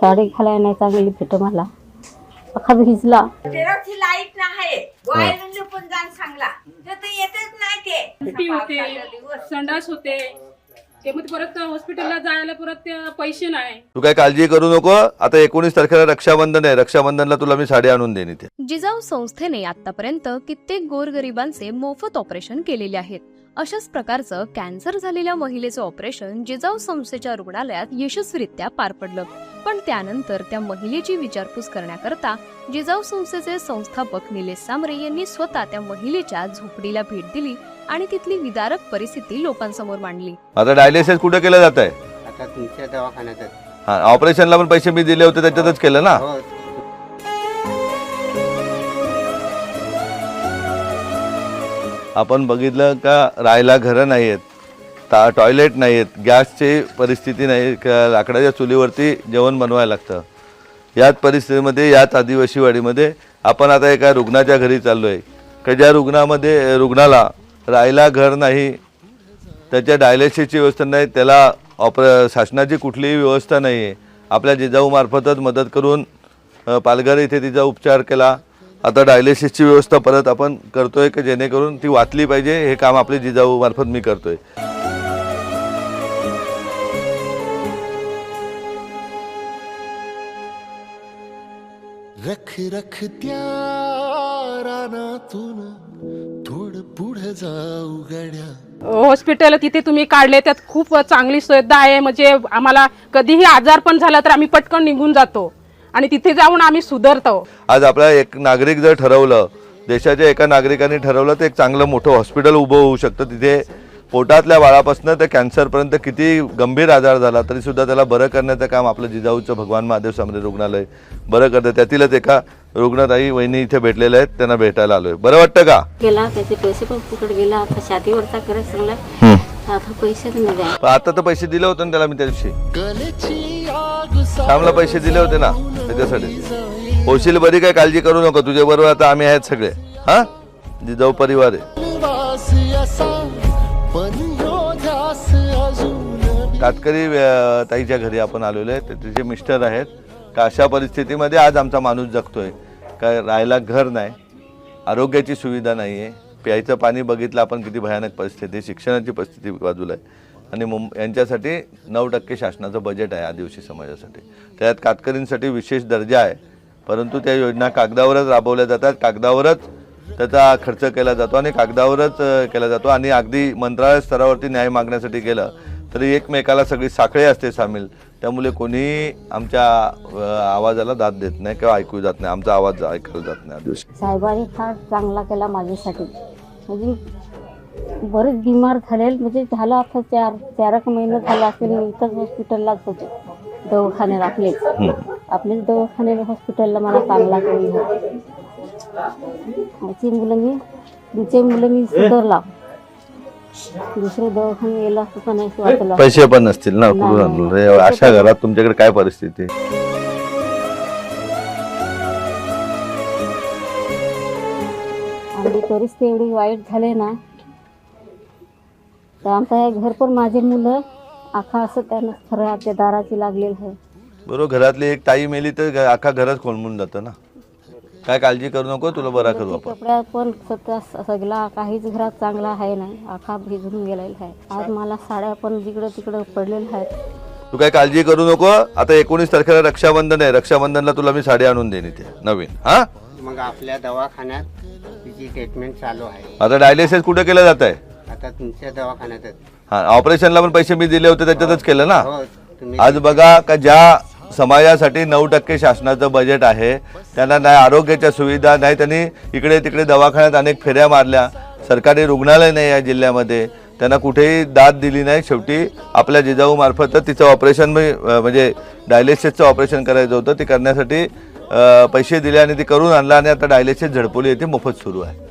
साडी घालायला नाही चांगली भेट मला. अख्खा भिजला तेराची लाइट नाही. वायर पण जाण सांगला. तर ते येतच नाही ते. उलटी होते. पावसाचा दिवस. संडास होते. ते मग परत हॉस्पिटलला जायला परत ते पैसे नाही. तू काय काळजी करू नको. आता एकोणीस तारखेला रक्षाबंधन आहे. रक्षाबंधनला तुला मी साडी आणून देईन इथे. जिजाऊ संस्थेने आतापर्यंत कित्येक गोरगरिबांचे मोफत ऑपरेशन केलेले आहेत. अशाच प्रकारचं कॅन्सर झालेल्या महिलेचं ऑपरेशन जिजाऊ संस्थेच्या रुग्णालयात यशस्वीरित्या पार पडलं. पण त्यानंतर त्या महिलेची विचारपूस करण्याकरता जिजाऊ संस्थेचे संस्थापक निलेश सांबरे यांनी स्वतः त्या महिलेच्या झोपडीला भेट दिली आणि तिथली विदारक परिस्थिती लोकांसमोर मांडली. आता डायलिसिस कुठे केलं जात आहे आता तुमच्या दवाखान्यातच हा ऑपरेशनला पण पैसे मी दिले होते त्याच्यातच केलं ना? हो. आपण बघितलं का राहायला घरं नाही आहेत ता टॉयलेट नाही आहेत गॅसची परिस्थिती नाही लाकडाच्या चुलीवरती जेवण बनवायला लागतं. याच परिस्थितीमध्ये याच आदिवासीवाडीमध्ये आपण आता एका रुग्णाच्या घरी चाललो आहे का ज्या रुग्णामध्ये रुग्णाला राहायला घर नाही त्याच्या डायलिसिसची व्यवस्था नाही त्याला ऑपर शासनाची कुठलीही व्यवस्था नाही आहे आपल्या जिजाऊमार्फतच मदत करून पालघर इथे तिचा उपचार केला. आता डायलिसिसची व्यवस्था परत आपण करतोय की जेणेकरून ती वाचली पाहिजे हे काम आपले जिजाऊमार्फत मी करतोय. रख रख त्या रानातून थोडं पुढे जाऊ गड्या. हॉस्पिटल तिथे तुम्ही काढले त्यात खूप चांगली सुविधा आहे. म्हणजे आम्हाला कधीही आजार पण झाला तर आम्ही पटकन निघून जातो. आणि तिथे जाऊन आम्ही सुधारतो. आज आपला एक नागरिक जर ठरवलं देशाच्या एका नागरिकाने ठरवलं तर एक चांगलं मोठं हॉस्पिटल उभं होऊ शकतं. तिथे पोटातल्या बाळापासून ते कॅन्सरपर्यंत किती गंभीर आजार झाला तरी सुद्धा त्याला बरं करण्याचं काम आपलं जिजाऊचं भगवान महादेव सामरे रुग्णालय बरं करतं. त्यातीलच एका रुग्णताई वहिनी इथे भेटलेल्या आहेत त्यांना भेटायला आलोय. बरं वाटतं का? गेला त्याचे पैसे पण फुकट गेला. आता करत तर पैसे दिले होते ना त्याला मी त्या दिवशी. श्यामला पैसे दिले होते ना त्याच्यासाठी. होशील बरी काय काळजी करू नको तुझ्या बरोबर आता आम्ही आहेत सगळे. हा? जिजाऊ परिवार आहे. पण कातकरी ताईच्या घरी आपण आलेलो आहे. ते तिचे मिस्टर आहेत का अशा परिस्थितीमध्ये आज आमचा माणूस जगतोय. का राहायला घर नाही आरोग्याची सुविधा नाही आहे प्यायचं पाणी बघितलं आपण किती भयानक परिस्थिती शिक्षणाची परिस्थिती बाजूला आहे. आणि मुंब यांच्यासाठी नऊ टक्के शासनाचं बजेट आहे आदिवासी समाजासाठी. त्यात कातकरींसाठी विशेष दर्जा आहे. परंतु त्या योजना कागदावरच राबवल्या जातात. कागदावरच त्याचा खर्च केला जातो आणि कागदावरच केला जातो आणि अगदी मंत्रालय स्तरावरती न्याय मागण्यासाठी गेलं तरी एकमेकाला सगळी साखळी असते सामील. त्यामुळे कोणीही आमच्या आवाजाला दाद देत नाही किंवा ऐकू जात नाही. आमचा आवाज ऐकायला जात नाही. साहेबांनी फार चांगला केला माझ्यासाठी. म्हणजे बरेच बिमार झाले म्हणजे झालं आता चार चार एक महिने झाला असेल मी इथंच हॉस्पिटललाच होते. दवाखान्यात आपलेच. आपलेच दवाखाने हॉस्पिटलला मला चांगला केली याची मुलं मी तुमचे मुलं मी सुधारला. दुसरे दवाखाने गेला असं पण नाही वाटलं. पैसे पण नसतील ना कुठून रे? अशा घरात तुमच्याकडे काय परिस्थिती? आणि परिस्थिती एवढी वाईट झाली ना तर आमचं हे घर पण माझे मुलं आखा असं त्यांना खरं आपल्या दाराची लागलेलं आहे. बरोबर घरातली एक ताई मेली तर अख्खा घरच कोलमून जातं ना. काय काळजी करू नको तुला बरा करू आपण. कपड्या पण सध्या सगळा काहीच घरात चांगला आहे नाही. आखा भिजून गेलेला आहे. आज मला साड्या पण जिकडं तिकडं पडलेल्या आहेत. तू काय काळजी करू नको. आता एकोणीस तारखेला रक्षाबंधन आहे. रक्षाबंधनला तुला मी साडी आणून देईन इथे नवीन. हा? मग आपल्या दवाखान्यात तिची ट्रीटमेंट चालू आहे. आता डायलिसिस कुठे केलं जात आहे? आता तुमच्या दवाखान्यातच. हा ऑपरेशनला पण पैसे मी दिले होते त्याच्यातच केलं ना? हो तुम्ही आज बघा का ज्या समाजासाठी नऊ टक्के शासनाचं बजेट आहे. त्यांना नाही आरोग्याच्या सुविधा नाही त्यांनी इकडे तिकडे दवाखान्यात अनेक फेऱ्या मारल्या. सरकारी रुग्णालय नाही या जिल्ह्यामध्ये. त्यांना कुठेही दाद दिली नाही. शेवटी आपल्या जिजाऊमार्फत तिचं ऑपरेशन मी म्हणजे डायलिसिसचं ऑपरेशन करायचं होतं. ते करण्यासाठी पैसे दिले आणि ते करून आणलं आणि आता डायलिसिस झडपोली येथे मोफत सुरू आहे.